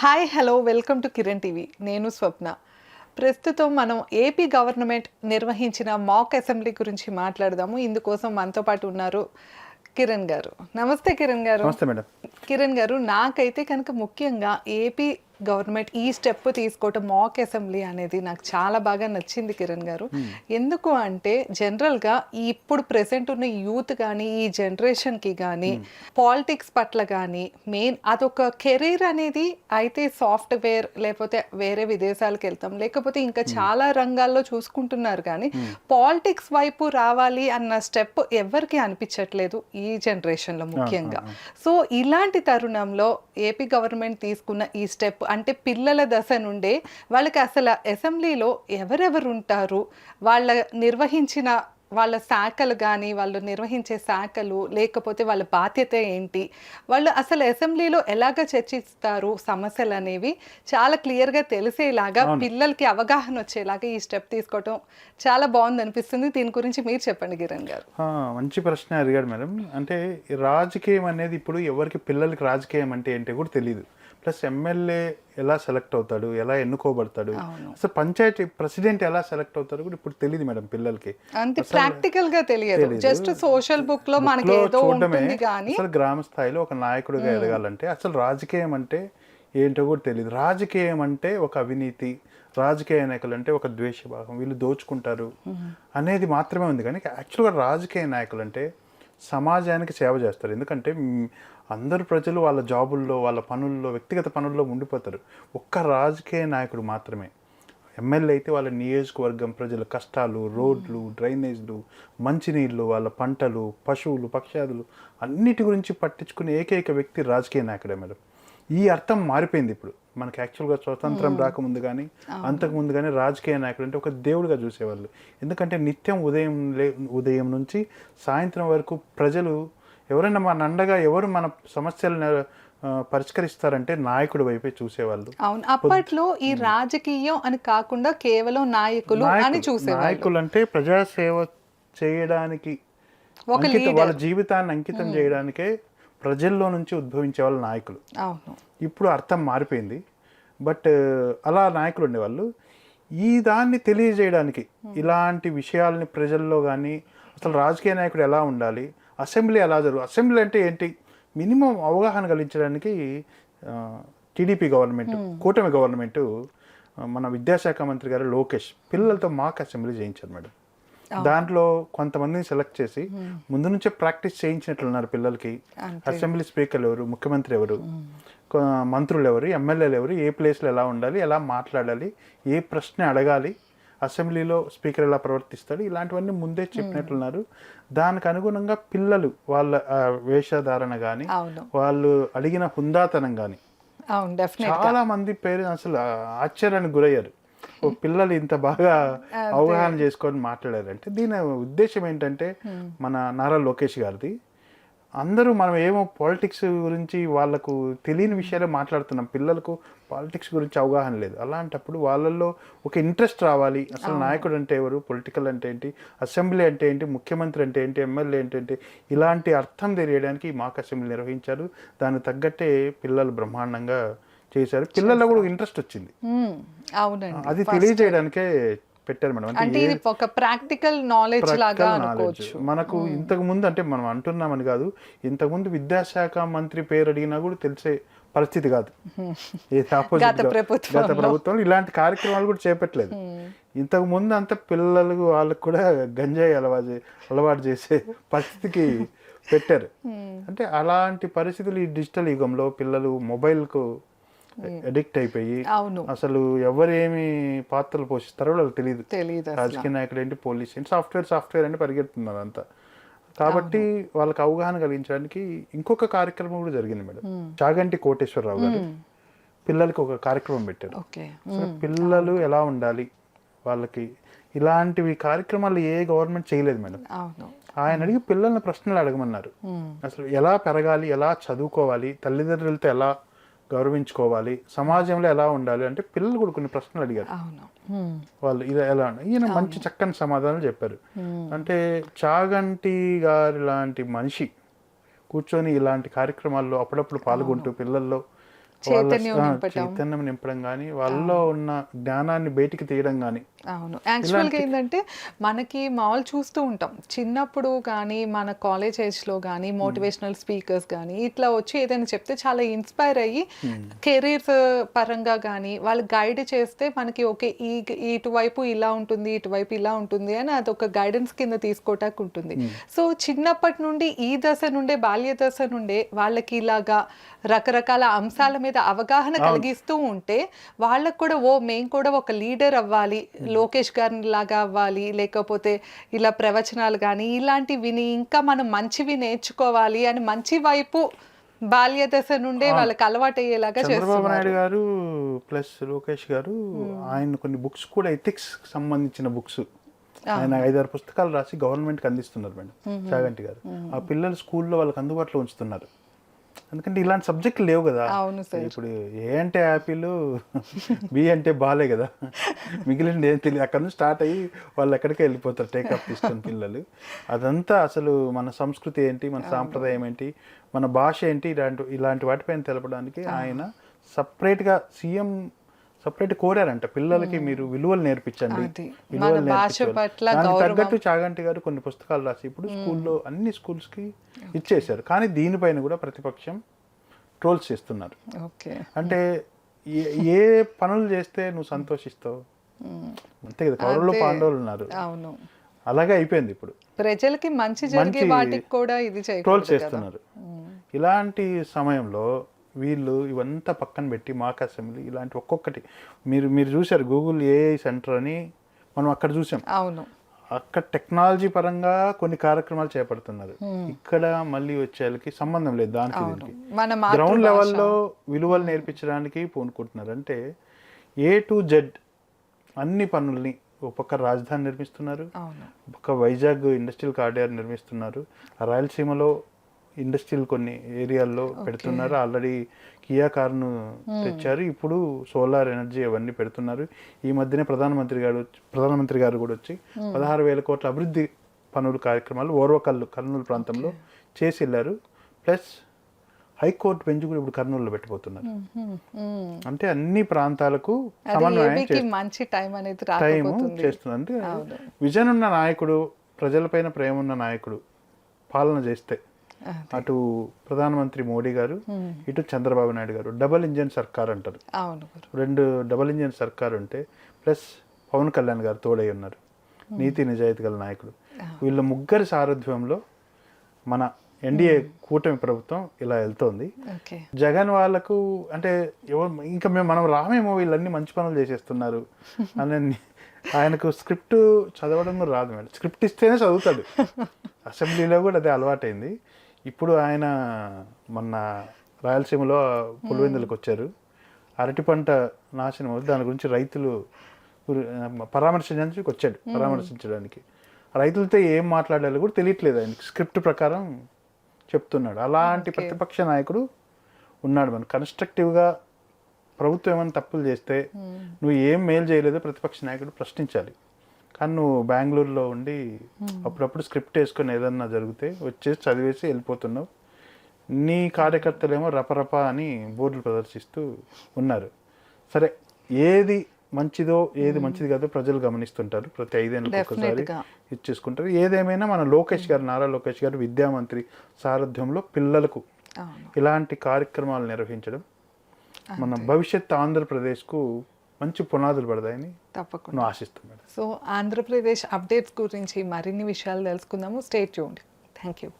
Hi hello welcome to Kiran TV. నేను స్వప్న. ప్రస్తుతం మనం ఏపీ గవర్నమెంట్ నిర్వహించిన మాక్ అసెంబ్లీ గురించి మాట్లాడదాము. ఇందుకోసం మనతో పాటు ఉన్నారు కిరణ్ గారు. నమస్తే కిరణ్ గారు. నమస్తే మేడం. కిరణ్ గారు నాకైతే కనుక ముఖ్యంగా ఏపీ గవర్నమెంట్ ఈ స్టెప్ తీసుకోవటం మాక్ అసెంబ్లీ అనేది నాకు చాలా బాగా నచ్చింది కిరణ్ గారు. ఎందుకు అంటే జనరల్గా ఇప్పుడు ప్రెసెంట్ ఉన్న యూత్ కానీ ఈ జనరేషన్కి కానీ పాలిటిక్స్ పట్ల కానీ మెయిన్ అదొక కెరీర్ అనేది అయితే సాఫ్ట్వేర్ లేకపోతే వేరే విదేశాలకు వెళ్తాం. లేకపోతే ఇంకా చాలా రంగాల్లో చూసుకుంటున్నారు కానీ పాలిటిక్స్ వైపు రావాలి అన్న స్టెప్ ఎవరికి అనిపించట్లేదు ఈ జనరేషన్లో ముఖ్యంగా. సో ఇలాంటి తరుణంలో ఏపీ గవర్నమెంట్ తీసుకున్న ఈ స్టెప్ అంటే పిల్లల దశ నుండే వాళ్ళకి అసలు అసెంబ్లీలో ఎవరెవరు ఉంటారు వాళ్ళ నిర్వహించిన వాళ్ళ శాఖలు కానీ వాళ్ళు నిర్వహించే శాఖలు లేకపోతే వాళ్ళ బాధ్యత ఏంటి? వాళ్ళు అసలు అసెంబ్లీలో ఎలాగ చర్చిస్తారు? సమస్యలు అనేవి చాలా క్లియర్గా తెలిసేలాగా పిల్లలకి అవగాహన వచ్చేలాగా ఈ స్టెప్ తీసుకోవటం చాలా బాగుంది అనిపిస్తుంది దీని గురించి మీరు చెప్పండి కిరణ్ గారు. మంచి ప్రశ్న అడిగాడు మేడం. అంటే రాజకీయం అనేది ఇప్పుడు ఎవరికి పిల్లలకి రాజకీయం అంటే ఏంటి కూడా తెలియదు ప్లస్ ఎమ్మెల్యే ఎలా సెలెక్ట్ అవుతాడు ఎలా ఎన్నుకోబడతాడు అసలు పంచాయతీ ప్రెసిడెంట్ ఎలా సెలెక్ట్ అవుతాడు కూడా ఇప్పుడు తెలియదు మేడం పిల్లలకి. అంతే ప్రాక్టికల్గా తెలియదు. జస్ట్ సోషల్ బుక్లో మనకి ఏదో ఉంటుంది కానీ అసలు గ్రామ స్థాయిలో ఒక నాయకుడిగా ఎదగాలంటే అసలు రాజకీయం అంటే ఏంటో కూడా తెలియదు రాజకీయం అంటే ఒక అవినీతి రాజకీయ నాయకులు అంటే ఒక ద్వేషభావం. వీళ్ళు దోచుకుంటారు అనేది మాత్రమే ఉంది కానీ యాక్చువల్గా రాజకీయ నాయకులు అంటే సమాజానికి సేవ చేస్తారు. ఎందుకంటే అందరు ప్రజలు వాళ్ళ జాబుల్లో వాళ్ళ పనుల్లో వ్యక్తిగత పనుల్లో ఉండిపోతారు. ఒక్క రాజకీయ నాయకుడు మాత్రమే. ఎమ్మెల్యే అయితే వాళ్ళ నియోజకవర్గం ప్రజల కష్టాలు రోడ్లు డ్రైనేజ్లు మంచినీళ్ళు వాళ్ళ పంటలు పశువులు పక్షాదులు అన్నిటి గురించి పట్టించుకునే ఏకైక వ్యక్తి రాజకీయ నాయకుడే మేడం. ఈ అర్థం మారిపోయింది ఇప్పుడు. మనకి యాక్చువల్గా స్వతంత్రం రాకముందు కానీ అంతకుముందు కానీ రాజకీయ నాయకుడు అంటే ఒక దేవుడిగా చూసేవాళ్ళు. ఎందుకంటే నిత్యం ఉదయం లే ఉదయం నుంచి సాయంత్రం వరకు ప్రజలు ఎవరైనా మన అండగా ఎవరు మన సమస్యలను పరిష్కరిస్తారంటే నాయకుడి వైపే చూసేవాళ్ళు. అవును. అప్పట్లో ఈ రాజకీయం అని కాకుండా కేవలం నాయకులు అని చూసేవాళ్ళు. నాయకులు అంటే ప్రజాసేవ చేయడానికి వాళ్ళ జీవితాన్ని అంకితం చేయడానికే ప్రజల్లో నుంచి ఉద్భవించే వాళ్ళ నాయకులు. ఇప్పుడు అర్థం మారిపోయింది. బట్ అలా నాయకులు ఉండేవాళ్ళు. ఈ దాన్ని తెలియజేయడానికి ఇలాంటి విషయాల్ని ప్రజల్లో కానీ అసలు రాజకీయ నాయకుడు ఎలా ఉండాలి అసెంబ్లీ ఎలా జరుగు అసెంబ్లీ అంటే ఏంటి మినిమం అవగాహన కలిగించడానికి టీడీపీ గవర్నమెంట్ కూటమి గవర్నమెంట్ మన విద్యాశాఖ మంత్రి గారు లోకేష్ పిల్లలతో మాక్ అసెంబ్లీ చేయించారు మేడం. దాంట్లో కొంతమందిని సెలెక్ట్ చేసి ముందు నుంచే ప్రాక్టీస్ చేయించినట్లున్నారు పిల్లలకి. అసెంబ్లీ స్పీకర్లు ఎవరు? ముఖ్యమంత్రి ఎవరు? మంత్రులు ఎవరు? ఎమ్మెల్యేలు ఎవరు? ఏ ప్లేస్లో ఎలా ఉండాలి? ఎలా మాట్లాడాలి? ఏ ప్రశ్న అడగాలి? అసెంబ్లీలో స్పీకర్ ఎలా ప్రవర్తిస్తాడు? ఇలాంటివన్నీ ముందే చెప్పినట్లున్నారు దానికి అనుగుణంగా పిల్లలు వాళ్ళ వేషధారణ కానీ వాళ్ళు అడిగిన హుందాతనం కానీ చాలా మంది పేరెంట్స్ అసలు ఆశ్చర్యానికి గురయ్యారు. పిల్లలు ఇంత బాగా అవగాహన చేసుకొని మాట్లాడారు అంటే దీని ఉద్దేశం ఏంటంటే మన నారా లోకేష్ గారిది. అందరూ మనం ఏమో పాలిటిక్స్ గురించి వాళ్ళకు తెలియని విషయాలే మాట్లాడుతున్నాం. పిల్లలకు పాలిటిక్స్ గురించి అవగాహన లేదు. అలాంటప్పుడు వాళ్ళల్లో ఒక ఇంట్రెస్ట్ రావాలి. అసలు నాయకుడు అంటే ఎవరు? పొలిటికల్ అంటే ఏంటి? అసెంబ్లీ అంటే ఏంటి? ముఖ్యమంత్రి అంటే ఏంటి? ఎమ్మెల్యే అంటే ఏంటి? ఇలాంటి అర్థం తెలియడానికి మాక్ అసెంబ్లీ నిర్వహించారు. దానికి తగ్గట్టే పిల్లలు బ్రహ్మాండంగా చేశారు. పిల్లల్లో కూడా ఇంట్రెస్ట్ వచ్చింది. అవునండి. అది తెలియజేయడానికే పెట్టారు మేడం. అంటే ఇది ఒక ప్రాక్టికల్ నాలెడ్జ్ లాగా. అనుకోవచ్చు. మనకు ఇంతకు ముందు అంటే మనం అంటున్నామని కాదు ఇంతకు ముందు విద్యాశాఖ మంత్రి పేరు అడిగినా కూడా తెలిసే పరిస్థితి కాదు. ఏది. గత ప్రభుత్వం. ఇలాంటి కార్యక్రమాలు కూడా చేపట్టలేదు. ఇంతకు ముందు అంతా పిల్లలకు వాళ్ళకు కూడా గంజాయి అలవాటు అలవాటు చేసే పరిస్థితికి పెట్టారు. అంటే అలాంటి పరిస్థితులు ఈ డిజిటల్ యుగంలో పిల్లలు మొబైల్కు అడిక్ట్ అయిపోయి అవును. అసలు ఎవరు ఏమి పాత్రలు పోషిస్తారో వాళ్ళకి తెలియదు తెలియదు రాజకీయ నాయకుడు ఏంటి పోలీస్ ఏంటి సాఫ్ట్వేర్ సాఫ్ట్వేర్ అంటే పరిగెడుతున్నారు అంతా. కాబట్టి వాళ్ళకి అవగాహన కలిగించడానికి ఇంకొక కార్యక్రమం కూడా జరిగింది మేడం. చాగంటి కోటేశ్వరరావు గారు పిల్లలకి ఒక కార్యక్రమం పెట్టారు. పిల్లలు ఎలా ఉండాలి వాళ్ళకి? ఇలాంటివి కార్యక్రమాలు ఏ గవర్నమెంట్ చేయలేదు మేడం. ఆయన అడిగి పిల్లల్ని ప్రశ్నలు అడగమన్నారు. అసలు ఎలా పెరగాలి ఎలా చదువుకోవాలి తల్లిదండ్రులతో ఎలా గౌరవించుకోవాలి. సమాజంలో ఎలా ఉండాలి అంటే పిల్లలు కూడా కొన్ని ప్రశ్నలు అడిగారు. వాళ్ళు ఇలా ఎలా? ఈయన మంచి చక్కని సమాధానాలు చెప్పారు. అంటే చాగంటి గారి లాంటి మనిషి కూర్చొని ఇలాంటి కార్యక్రమాల్లో అప్పుడప్పుడు పాల్గొంటూ పిల్లల్లో వాళ్ళ చైతన్యం నింపడం కానీ వాళ్ళలో ఉన్న జ్ఞానాన్ని బయటికి తీయడం కానీ అవును. యాక్చువల్గా ఏంటంటే మనకి మామూలు చూస్తూ ఉంటాం. చిన్నప్పుడు కానీ మన కాలేజ్ ఏజ్లో కానీ మోటివేషనల్ స్పీకర్స్ కానీ ఇట్లా వచ్చి ఏదైనా చెప్తే చాలా ఇన్స్పైర్ అయ్యి కెరీర్స్ పరంగా కానీ వాళ్ళు గైడ్ చేస్తే మనకి ఓకే ఈ ఇటువైపు ఇలా ఉంటుంది ఇటువైపు ఇలా ఉంటుంది అని అదొక గైడెన్స్ కింద తీసుకోవటానికి ఉంటుంది. సో చిన్నప్పటి నుండి ఈ దశ నుండే బాల్య దశ నుండే వాళ్ళకి ఇలాగా రకరకాల అంశాల మీద అవగాహన కలిగిస్తూ ఉంటే వాళ్ళకు కూడా ఓ మేము కూడా ఒక లీడర్ అవ్వాలి. లోకేష్ గారిని లాగా అవ్వాలి లేకపోతే ఇలా ప్రవచనాలు కానీ ఇలాంటివి విని ఇంకా మనం మంచివి నేర్చుకోవాలి అని మంచి వైపు బాల్య దశ నుండే వాళ్ళకి అలవాటు అయ్యేలాగా చంద్రబాబు నాయుడు గారు ప్లస్ లోకేష్ గారు ఆయన కొన్ని బుక్స్ కూడా ఎథిక్స్ సంబంధించిన బుక్స్ ఆయన ఐదారు పుస్తకాలు రాసి గవర్నమెంట్కి అందిస్తున్నారు మేడం. చాగంటి గారు. ఆ పిల్లలు స్కూల్లో వాళ్ళకి అందుబాటులో ఉంచుతున్నారు. ఎందుకంటే ఇలాంటి సబ్జెక్టులు లేవు కదా. అవును సార్. ఇప్పుడు ఏ అంటే యాపిల్ బి అంటే బాలే కదా. మిగిలింది ఏం తెలియదు అక్కడ నుంచి స్టార్ట్ అయ్యి వాళ్ళు ఎక్కడికి వెళ్ళిపోతారు టేక్ ఆఫ్ తీసుకుని పిల్లలు. అదంతా అసలు మన సంస్కృతి ఏంటి మన సాంప్రదాయం ఏంటి మన భాష ఏంటి ఇలాంటి ఇలాంటి వాటిపైన తెలపడానికి ఆయన సపరేట్గా సీఎం సపరేట్ కోరారంట. పిల్లలకి మీరు విలువలు నేర్పించండి. విలువలు. తగ్గట్టు చాగంటి గారు కొన్ని పుస్తకాలు రాసి ఇప్పుడు స్కూల్లో అన్ని స్కూల్స్కి ఇచ్చేశారు. కానీ దీనిపైన కూడా ప్రతిపక్షం ట్రోల్స్ చేస్తున్నారు. ఓకే. అంటే ఏ- పనులు చేస్తే నువ్వు సంతోషిస్తావు? అంతే కదా. కౌరవులు పాండవులు ఉన్నారు. అవును. అలాగే అయిపోయింది ఇప్పుడు. ప్రజలకి మంచి జరిగే వాటికి కూడా ఇది ట్రోల్ చేస్తున్నారు. ఇలాంటి సమయంలో వీళ్ళు ఇవంతా పక్కన పెట్టి మాక్ అసెంబ్లీ ఇలాంటి ఒక్కొక్కటి. మీరు మీరు చూశారు గూగుల్ ఏఐ సెంటర్ అని మనం అక్కడ చూసాం అవును. అక్కడ టెక్నాలజీ పరంగా కొన్ని కార్యక్రమాలు చేపడుతున్నారు. ఇక్కడ మళ్ళీ వచ్చేళ్ళకి సంబంధం లేదు దానికి గ్రౌండ్ లెవెల్లో విలువలు నేర్పించడానికి పూనుకుంటున్నారు. అంటే ఏ టు జెడ్ అన్ని పనుల్ని ఒక పక్క రాజధాని నిర్మిస్తున్నారు. ఒక వైజాగ్ ఇండస్ట్రియల్ కారిడార్ నిర్మిస్తున్నారు. రాయలసీమలో ఇండస్ట్రియల్ కొన్ని ఏరియాల్లో పెడుతున్నారు. ఆల్రెడీ కియా కార్ను తెచ్చారు. ఇప్పుడు సోలార్ ఎనర్జీ అవన్నీ పెడుతున్నారు. ఈ మధ్యనే ప్రధానమంత్రి గారు ప్రధానమంత్రి గారు కూడా వచ్చి పదహారు వేల కోట్ల అభివృద్ధి పనులు కార్యక్రమాలు ఓర్వకల్లు కర్నూలు ప్రాంతంలో చేసి వెళ్ళారు ప్లస్ హైకోర్టు బెంచ్ కూడా ఇప్పుడు కర్నూలులో పెట్టిపోతున్నారు. మ్మ్. అంటే అన్ని ప్రాంతాలకు సమన్వయం మంచి టైం అనేది టైం రాకపోతుంది. చేస్తుంది. అంటే విజన్ ఉన్న నాయకుడు ప్రజలపైన ప్రేమ ఉన్న నాయకుడు పాలన చేస్తే అటు ప్రధానమంత్రి మోడీ గారు ఇటు చంద్రబాబు నాయుడు గారు డబల్ ఇంజన్ సర్కార్ అంటారు. రెండు డబల్ ఇంజన్ సర్కార్ ఉంటే ప్లస్ పవన్ కళ్యాణ్ గారు తోడై ఉన్నారు. నీతి నిజాయితీ గల నాయకుడు. వీళ్ళ ముగ్గురి సారథ్యంలో మన ఎన్డీఏ కూటమి ప్రభుత్వం ఇలా వెళ్తోంది. జగన్ వాళ్ళకు అంటే ఎవరు ఇంకా మేము మనం రామేమో వీళ్ళన్నీ మంచి పనులు చేసేస్తున్నారు. అని ఆయనకు స్క్రిప్ట్ చదవడం రాదు మేడం. స్క్రిప్ట్ ఇస్తేనే చదువుతాడు. అసెంబ్లీలో కూడా అదే అలవాటైంది. ఇప్పుడు ఆయన మొన్న రాయలసీమలో పులివెందులకు వచ్చారు. అరటి పంట నాశనం అవుతుంది. దాని గురించి రైతులు పరామర్శించడానికి వచ్చాడు. పరామర్శించడానికి. రైతులతో ఏం మాట్లాడాలో కూడా తెలియట్లేదు ఆయనకి. స్క్రిప్ట్ ప్రకారం చెప్తున్నాడు. అలాంటి ప్రతిపక్ష నాయకుడు ఉన్నాడు. మన కన్స్ట్రక్టివ్గా ప్రభుత్వం ఏమైనా తప్పులు చేస్తే నువ్వు ఏం మేలు చేయలేదో ప్రతిపక్ష నాయకుడు ప్రశ్నించాలి. కానీ నువ్వు బెంగళూరులో ఉండి అప్పుడప్పుడు స్క్రిప్ట్ వేసుకొని ఏదన్నా జరిగితే వచ్చేసి చదివేసి వెళ్ళిపోతున్నావు. నీ కార్యకర్తలేమో రపరప అని బోర్డులు ప్రదర్శిస్తూ ఉన్నారు. సరే ఏది మంచిదో ఏది మంచిది కాదో ప్రజలు గమనిస్తుంటారు. ప్రతి ఐదేళ్ళకి ఒకసారి. ఇచ్చేసుకుంటారు ఏదేమైనా మన లోకేష్ గారు నారా లోకేష్ గారు విద్యామంత్రి సారథ్యంలో పిల్లలకు ఇలాంటి కార్యక్రమాలు నిర్వహించడం మన భవిష్యత్ ఆంధ్రప్రదేశ్కు మంచి పునాదులు పడతాయని తప్పకుండా. నేను ఆశిస్తున్నాను సో ఆంధ్రప్రదేశ్ అప్డేట్స్ గురించి మరిన్ని విషయాలు తెలుసుకుందాము. స్టేట్ చూడండి థ్యాంక్ యూ